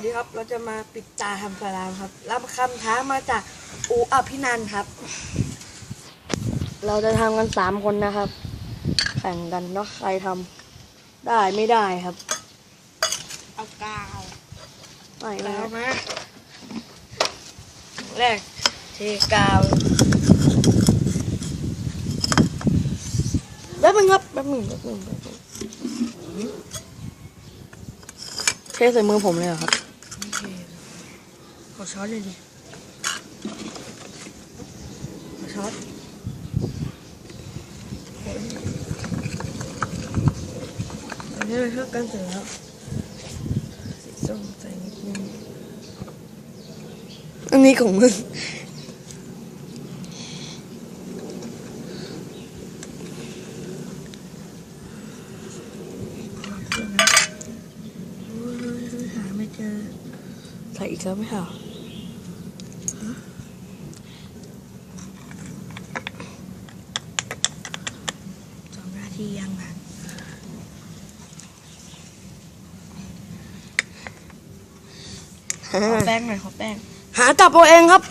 วัสดีครับเราจะมาปิดตาทำสลามครับ รับคำท้ามาจากอูอภินันท์ครับ เราจะทำกันสามคนนะครับ แข่งกันเนาะใครทำได้ไม่ได้ครับ เอากาวไม่นะกาควรับมาแรกเทกาวแป๊บนึงครับแป๊บนึงแป๊บนึงแป๊บนึงเทใส่มือผมเลยเหรอครับ ขอช้อนเลยดิขอช้อนอันนี้เป็นเครื่ องกันเสือครับสีส้มใส่นิดนึงอันนี้ของมึงโอ้ยหาไม่เจอใส่อีกแล้วไหมคะสองนาทียังนะขอแป้งหน่อยขอแป้งหาจับเอาเองครับ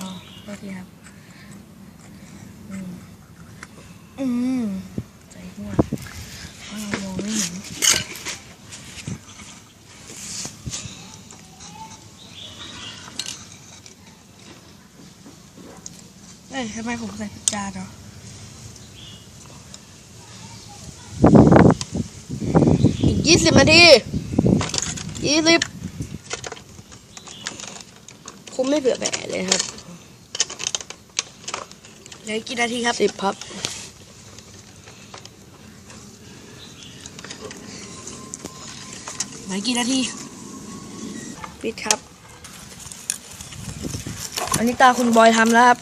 อ๋อโทษทีครับอืมใส่หัวเพราเรามองไม่เห็นเอ้ยทำไมผมใส่ผิดจานเนาะ อีก ยี่สิบนาทียี่สิบคุมไม่เผื่อแผ่เลยครับเหลืออีกกี่นาทีครับสิบครับเหลือกี่นาทีปิดครับ อันนี้ตาคุณบอยทำแล้วครับ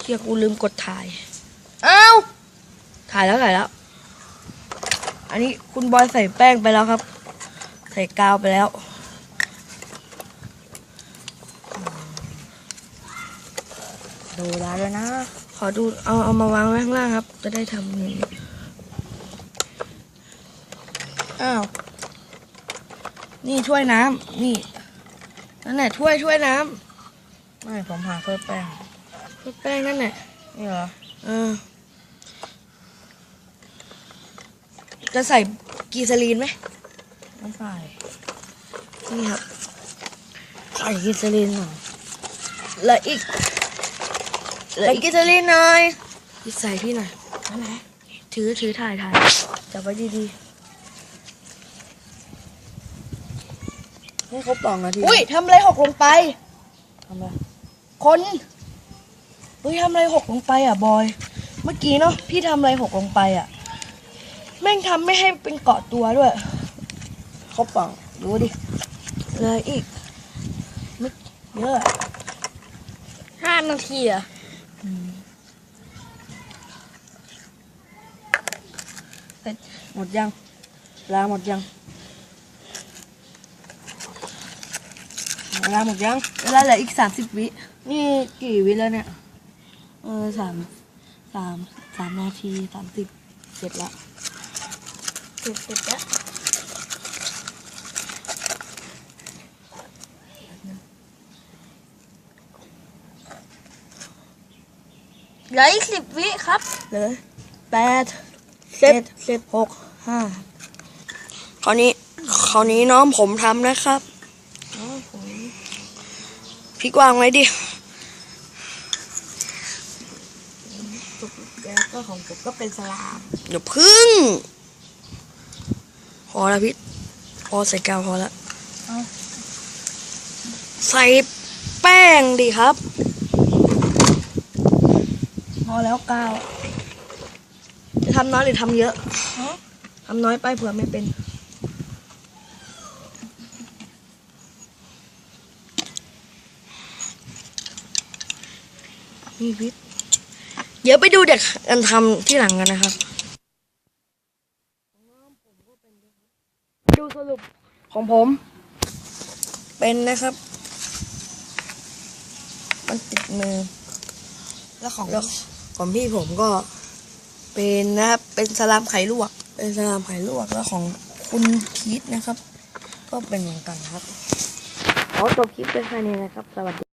เชี่ยกูลืมกดถ่ายอ้าวถ่ายแล้วถ่ายแล้ว อันนี้คุณบอยใส่แป้งไปแล้วครับ ใส่กาวไปแล้ว ดูแล้วด้วนะ ขอดูเอาเอามาวางไว้ข้างล่างครับ จะได้ทำนี่อ้าว นี่ถ้วยน้ำนี่นั่นแหละถ้วยถ้วยน้ำไม่ผมหาถ้วยแป้งำถ้วยแป้งนั่นแหละนี่เหรอเออ จะใส่กีซาลีนไหมไม่ใส่ นี่ครับ ใส่กีซาลีนหน่อยแล้วอีกแล้วอีกกีซาลีนหน่อยใส่พี่หน่อยนั่นแหละถือถือถ่ายถ่ายจับไว้ดีๆให้เขาปองนาทีอุ้ยทำอะไรหกลงไปทำไมคนเฮ้ยทำอะไรหกลงไปอะบอย เมื่อกี้เนาะพี่ทำอะไรหกลงไปอะ แม่งทำไม่ให้เป็นเกาะตัวด้วยเขาปองดูดิเลยอีกไม่เยอะห้านาทีอะหมดยังลาหมดยังเวลาหมดยังเวลาเหลืออีกสามสิบวิ นี่กี่วิแล้วเนี่ย เออสามสามสามนาทีสามสิบเสร็จละ สร็จเสร็จแล้วเหลืออีกสิบวิครับเหลือแปดเจ็ดสิบหกห้าคราวนี้คราวนี้น้องผมทำนะครับอ๋อผมพี่กวางไว้ดิแล้วก็ของผมก็เป็นสลาม เดี๋ยวพึ่งพ อแล้วพี่ พอใส่กาวพอแล้วเอาใส่แป้งดิครับ พอแล้วกาว จะทำน้อยหรือทำเยอะฮะทำน้อยไปเผื่อไม่เป็น นี่พิษเดี๋ยวไปดูเด็กกันทำที่หลังกันนะครับ ดูสรุป ของผม เป็นนะครับ มันติดมือ แล้วของแล้วของพี่ผมก็ เป็นนะครับ เป็นสลามไข่ลวก เป็นสลามไข่ลวกแล้วของคุณพีทนะครับ ก็เป็นเหมือนกันครับขอจบคลิปไปแค่นี้นะครับ สวัสดี